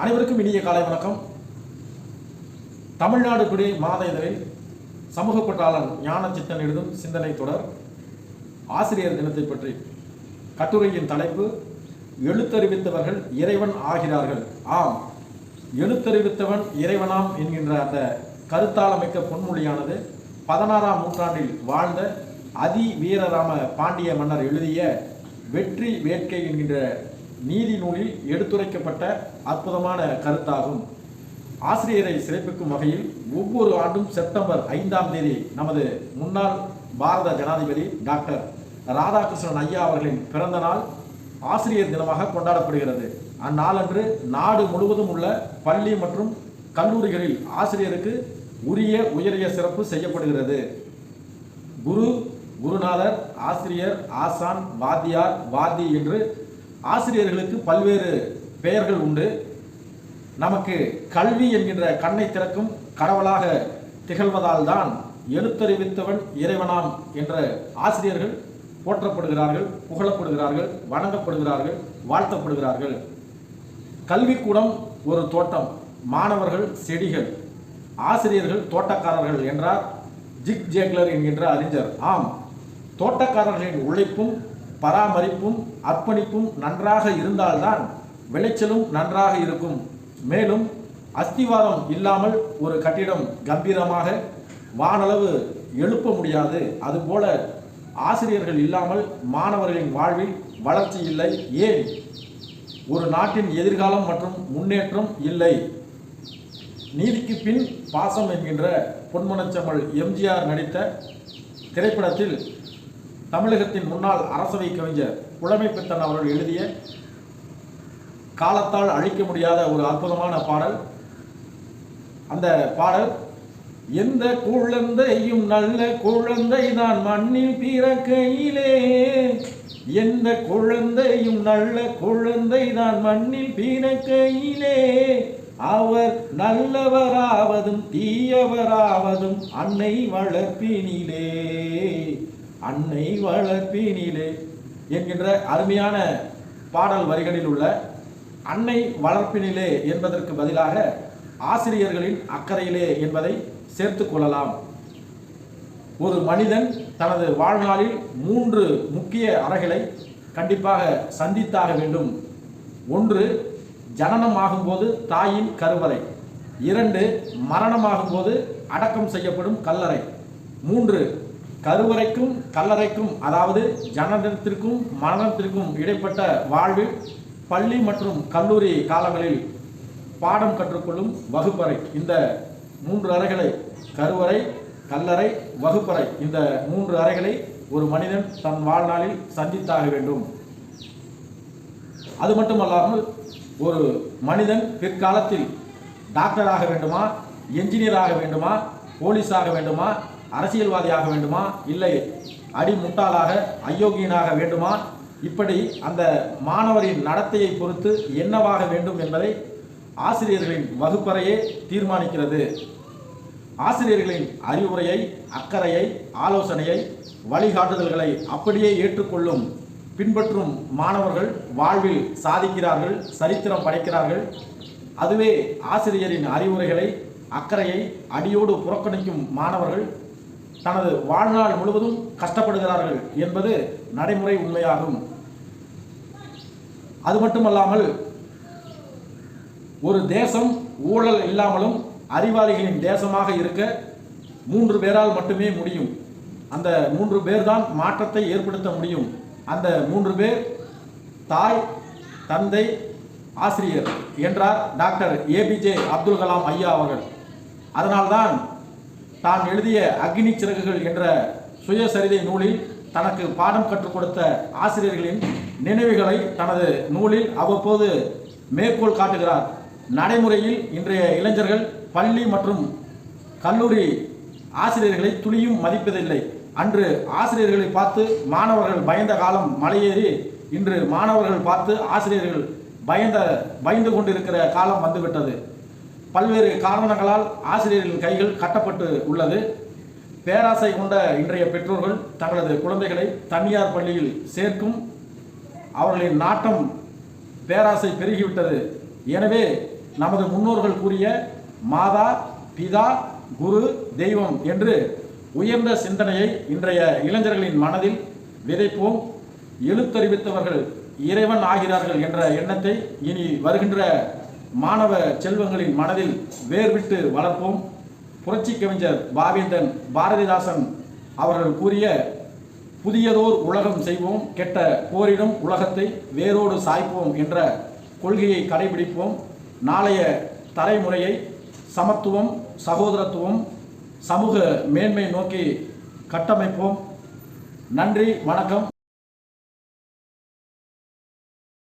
அனைவருக்கும் இனிய காலை வணக்கம். தமிழ்நாடு குடி மாத இதழில் சமூக பற்றாளன் ஞான சித்தன் எழுதும் சிந்தனை தொடர் ஆசிரியர் தினத்தை பற்றி கட்டுரையின் தலைப்பு எழுத்தறிவித்தவர்கள் இறைவன் ஆகிறார்கள். ஆம் எழுத்தறிவித்தவன் இறைவனாம் என்கின்ற அந்த கருத்தாளமிக்க பொன்மொழியானது பதினாறாம் நூற்றாண்டில் வாழ்ந்த அதி வீரராம பாண்டிய மன்னர் எழுதிய வெற்றி வேட்கை என்கின்ற நீதி நூலில் எடுத்துரைக்கப்பட்ட அற்புதமான கருத்தாகும். ஆசிரியரை சிறப்பிக்கும் வகையில் ஒவ்வொரு ஆண்டும் செப்டம்பர் ஐந்தாம் தேதி நமது முன்னாள் பாரத ஜனாதிபதி டாக்டர் ராதாகிருஷ்ணன் ஐயா அவர்களின் பிறந்த நாள் ஆசிரியர் தினமாக கொண்டாடப்படுகிறது. அந்நாளன்று நாடு முழுவதும் உள்ள பள்ளி மற்றும் கல்லூரிகளில் ஆசிரியருக்கு உரிய உயரிய சிறப்பு செய்யப்படுகிறது. குரு குருநாதர் ஆசிரியர் ஆசான் வாத்தியார் வாதி என்று ஆசிரியர்களுக்கு பல்வேறு பெயர்கள் உண்டு. நமக்கு கல்வி என்கின்ற கண்ணை திறக்கும் கடவுளாக திகழ்வதால் தான் எழுத்தறிவித்தவன் இறைவனாம் என்ற ஆசிரியர்கள் போற்றப்படுகிறார்கள் புகழப்படுகிறார்கள் வணங்கப்படுகிறார்கள் வாழ்த்தப்படுகிறார்கள். கல்விக்கூடம் ஒரு தோட்டம் மாணவர்கள் செடிகள் ஆசிரியர்கள் தோட்டக்காரர்கள் என்றார் ஜிக் ஜேக்லர் என்கின்ற அறிஞர். ஆம் தோட்டக்காரர்களின் உழைப்பும் பராமரிப்பும் அர்ப்பணிப்பும் நன்றாக இருந்தால்தான் விளைச்சலும் நன்றாக இருக்கும். மேலும் அஸ்திவாரம் இல்லாமல் ஒரு கட்டிடம் கம்பீரமாக வானளவு எழுப்ப முடியாது. அதுபோல ஆசிரியர்கள் இல்லாமல் மாணவர்களின் வாழ்வில் வளர்ச்சி இல்லை. ஏன்? ஒரு நாட்டின் எதிர்காலம் மற்றும் முன்னேற்றம் இல்லை. நீதிக்கு பின் பாசம் என்கின்ற பொன்மனச்செம்மல் எம்ஜிஆர் நடித்த திரைப்படத்தில் தமிழகத்தின் முன்னாள் அரசவை கவிஞர் புலமை பித்தன் அவர்கள் எழுதிய காலத்தால் அழிக்க முடியாத ஒரு அற்புதமான பாடல் அந்த பாடல் எந்த குழந்தையும் நல்ல குழந்தை தான் மண்ணில் பிறக்கையிலே. எந்த குழந்தையும் நல்ல குழந்தை தான் மண்ணில் பிறக்கையிலே. அவர் நல்லவராவதும் தீயவராவதும் அன்னை வளர்ப்பினிலே. அன்னை வளர்ப்பினிலே என்கின்ற அருமையான பாடல் வரிகளில் உள்ள அன்னை வளர்ப்பினிலே என்பதற்கு பதிலாக ஆசிரியர்களின் அக்கறையிலே என்பதை சேர்த்து கொள்ளலாம். ஒரு மனிதன் தனது வாழ்நாளில் மூன்று முக்கிய அறைகளை கண்டிப்பாக சந்தித்தாக வேண்டும். ஒன்று ஜனனமாகும்போது தாயின் கருவறை. இரண்டு மரணமாகும்போது அடக்கம் செய்யப்படும் கல்லறை. மூன்று கருவறைக்கும் கல்லறைக்கும் அதாவது ஜனனத்திற்கும் மரணத்திற்கும் இடைப்பட்ட வாழ்வில் பள்ளி மற்றும் கல்லூரி காலங்களில் பாடம் கற்றுக்கொள்ளும் வகுப்பறை. இந்த மூன்று அறைகளை கருவறை கல்லறை வகுப்பறை இந்த மூன்று அறைகளை ஒரு மனிதன் தன் வாழ்நாளில் சந்தித்தாக வேண்டும். அது மட்டுமல்லாமல் ஒரு மனிதன் பிற்காலத்தில் டாக்டராக வேண்டுமா என்ஜினியராக வேண்டுமா போலீஸாக வேண்டுமா அரசியல்வாதியாக வேண்டுமா? இல்லை. அடி முட்டாளாக அயோக்கியனாக வேண்டுமா? இப்படி அந்த மாணவரின் நடத்தையை பொறுத்து என்னவாக வேண்டும் என்பதை ஆசிரியர்களின் வகுப்பறையே தீர்மானிக்கிறது. ஆசிரியர்களின் அறிவுரையை அக்கறையை ஆலோசனையை வழிகாட்டுதல்களை அப்படியே ஏற்றுக்கொள்ளும் பின்பற்றும் மாணவர்கள் வாழ்வில் சாதிக்கிறார்கள் சரித்திரம் படைக்கிறார்கள். அதுவே ஆசிரியரின் அறிவுரைகளை அக்கறையை அடியோடு புறக்கணிக்கும் மாணவர்கள் தனது வாழ்நாள் முழுவதும் கஷ்டப்படுகிறார்கள் என்பது நடைமுறை உண்மையாகும். அது மட்டுமல்லாமல் ஒரு தேசம் ஊழல் இல்லாமலும் அறிவாளிகளின் தேசமாக இருக்க மூன்று பேரால் மட்டுமே முடியும். அந்த மூன்று பேர் தான் மாற்றத்தை ஏற்படுத்த முடியும். அந்த மூன்று பேர் தாய் தந்தை ஆசிரியர் என்றார் டாக்டர் ஏபிஜே அப்துல் கலாம் ஐயா அவர்கள். அதனால்தான் தான் எழுதிய அக்னி சிறகுகள் என்ற சுயசரிதை நூலில் தனக்கு பாடம் கற்றுக் கொடுத்த ஆசிரியர்களின் நினைவுகளை தனது நூலில் அவ்வப்போது மேற்கோள் காட்டுகிறார். நடைமுறையில் இன்றைய இளைஞர்கள் பள்ளி மற்றும் கல்லூரி ஆசிரியர்களை துளியும் மதிப்பதில்லை. அன்று ஆசிரியர்களை பார்த்து மாணவர்கள் பயந்த காலம் மலையேறி இன்று மாணவர்கள் பார்த்து ஆசிரியர்கள் பயந்த பயந்து கொண்டிருக்கிற காலம் வந்துவிட்டது. பல்வேறு காரணங்களால் ஆசிரியர்களின் கைகள் கட்டப்பட்டு உள்ளது. பேராசை கொண்ட இன்றைய பெற்றோர்கள் தங்களது குழந்தைகளை தனியார் பள்ளியில் சேர்க்கும். அவர்களின் நாட்டம் பேராசை பெருகிவிட்டது. எனவே நமது முன்னோர்கள் கூறிய மாதா பிதா குரு தெய்வம் என்று உயர்ந்த சிந்தனையை இன்றைய இளைஞர்களின் மனதில் விதைப்போம். எழுத்தறிவித்தவர்கள் இறைவன் ஆகிறார்கள் என்ற எண்ணத்தை இனி வருகின்ற மாணவ செல்வங்களின் மனதில் வேர்விட்டு வளர்ப்போம். புரட்சி கவிஞர் பாவேந்தன் பாரதிதாசன் அவர்கள் கூறிய புதியதோர் உலகம் செய்வோம் கெட்ட போரிடும் உலகத்தை வேரோடு சாய்ப்போம் என்ற கொள்கையை கடைபிடிப்போம். நாளைய தலைமுறையை சமத்துவம் சகோதரத்துவம் சமூக மேன்மை நோக்கி கட்டமைப்போம். நன்றி வணக்கம்.